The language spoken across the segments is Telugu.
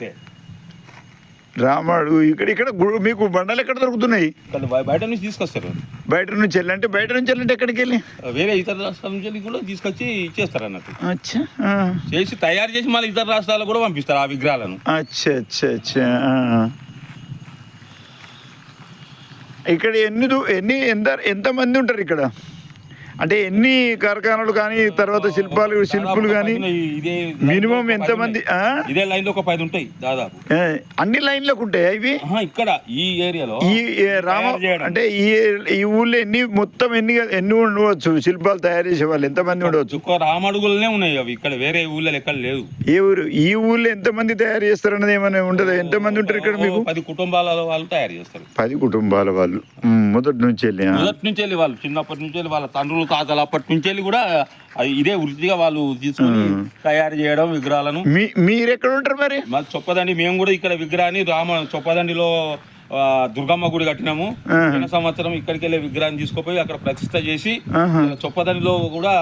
అంతే. రామాడు ఇక్కడ ఇక్కడ మీకు బండలు ఎక్కడ దొరుకుతున్నాయి? బయట నుంచి తీసుకొస్తారు. బయట నుంచి వెళ్ళి అంటే బయట నుంచి వెళ్ళంటే ఎక్కడికి వెళ్ళి? వేరే ఇతర రాష్ట్రాల నుంచి వెళ్ళి కూడా తీసుకొచ్చి ఇచ్చేస్తారు అన్నట్టు అచ్చా. చేసి తయారు చేసి మళ్ళీ ఇతర రాష్ట్రాలకు కూడా పంపిస్తారు ఆ విగ్రహాలను. అచ్చా అచ్చా అచ్చా. ఇక్కడ ఎన్ని ఎన్ని ఎంత ఎంతమంది ఉంటారు ఇక్కడ? అంటే ఎన్ని కార్ఖానాలు కానీ తర్వాత శిల్పాలు శిల్పులు కానీ మినిమం ఎంతమంది? ఇదే లైన్లో ఒక పది ఉంటాయి దాదాపు. అన్ని లైన్లకు ఉంటాయి ఇవి? ఇక్కడ ఈ ఏరియాలో ఈ రామ. అంటే ఈ ఈ ఊళ్ళో ఎన్ని మొత్తం ఎన్ని ఎన్ని ఉండవచ్చు? శిల్పాలు తయారు చేసే వాళ్ళు ఎంతమంది ఉండవచ్చు? రామడుగులనే ఉన్నాయి అవి. ఇక్కడ వేరే ఊళ్ళో ఎక్కడ లేదు ఏ ఊరు ఈ ఊళ్ళో ఎంతమంది తయారు చేస్తారు అన్నది ఏమైనా ఉండదు? ఎంతమంది ఉంటారు ఇక్కడ మీకు? పది కుటుంబాల వాళ్ళు తయారు చేస్తారు. పది కుటుంబాల వాళ్ళు. మొదటి నుంచి వెళ్ళి. మొదటి నుంచి వెళ్ళి వాళ్ళు చిన్నప్పటి నుంచి వెళ్ళి వాళ్ళ తండ్రులు తాతలు అప్పటి నుంచి వెళ్ళి కూడా ఇదే వృత్తిగా వాళ్ళు తీసుకొని తయారు చేయడం విగ్రహాలను. మీరు ఎక్కడ ఉంటారు మరి? మా చొప్పదండి మేము కూడా ఇక్కడ విగ్రహాన్ని రామ చొప్పదండిలో దుర్గమ్మ గుడి కట్టినాము. పోయిన సంవత్సరం ఇక్కడికి వెళ్ళే విగ్రహాన్ని తీసుకుపోయి అక్కడ ప్రతిష్ట చేసి. చొప్పదండిలో కూడా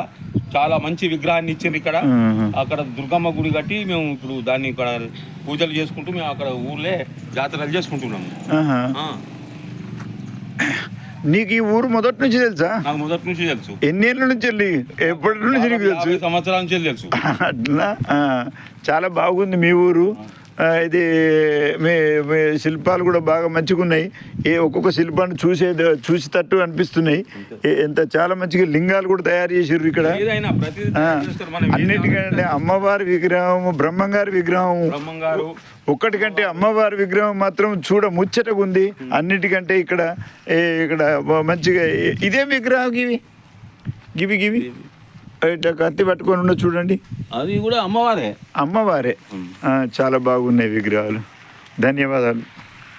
చాలా మంచి విగ్రహాన్ని ఇచ్చింది ఇక్కడ. అక్కడ దుర్గమ్మ గుడి కట్టి మేము ఇప్పుడు దాన్ని ఇక్కడ పూజలు చేసుకుంటూ మేము అక్కడ ఊర్లే జాతరలు చేసుకుంటున్నాము. నీకు ఈ ఊరు మొదటి నుంచి తెలుసా? నాకు మొదటి నుంచి తెలుసు. ఎన్నేళ్ళ నుంచి వెళ్ళి? ఎప్పటి నుంచి నీకు తెలుసు? సంవత్సరాల నుంచి తెలుసు. అట్లా? చాలా బాగుంది మీ ఊరు. ఇది మీ మీ శిల్పాలు కూడా బాగా మంచిగా ఉన్నాయి ఏ ఒక్కొక్క శిల్పాన్ని చూసే చూసేటట్టు అనిపిస్తున్నాయి. ఎంత చాలా మంచిగా లింగాలు కూడా తయారు చేసిర్రు ఇక్కడ. అన్నిటికంటే అమ్మవారి విగ్రహం బ్రహ్మంగారి విగ్రహం. ఒక్కటికంటే అమ్మవారి విగ్రహం మాత్రం చూడ ముచ్చటగా ఉంది అన్నిటికంటే ఇక్కడ ఇక్కడ మంచిగా ఇదే విగ్రహం గివి? గివి గివి? ఇట్లా కత్తి పట్టుకొని ఉన్న చూడండి. అది కూడా అమ్మవారే. అమ్మవారే. చాలా బాగున్నాయి విగ్రహాలు. ధన్యవాదాలు.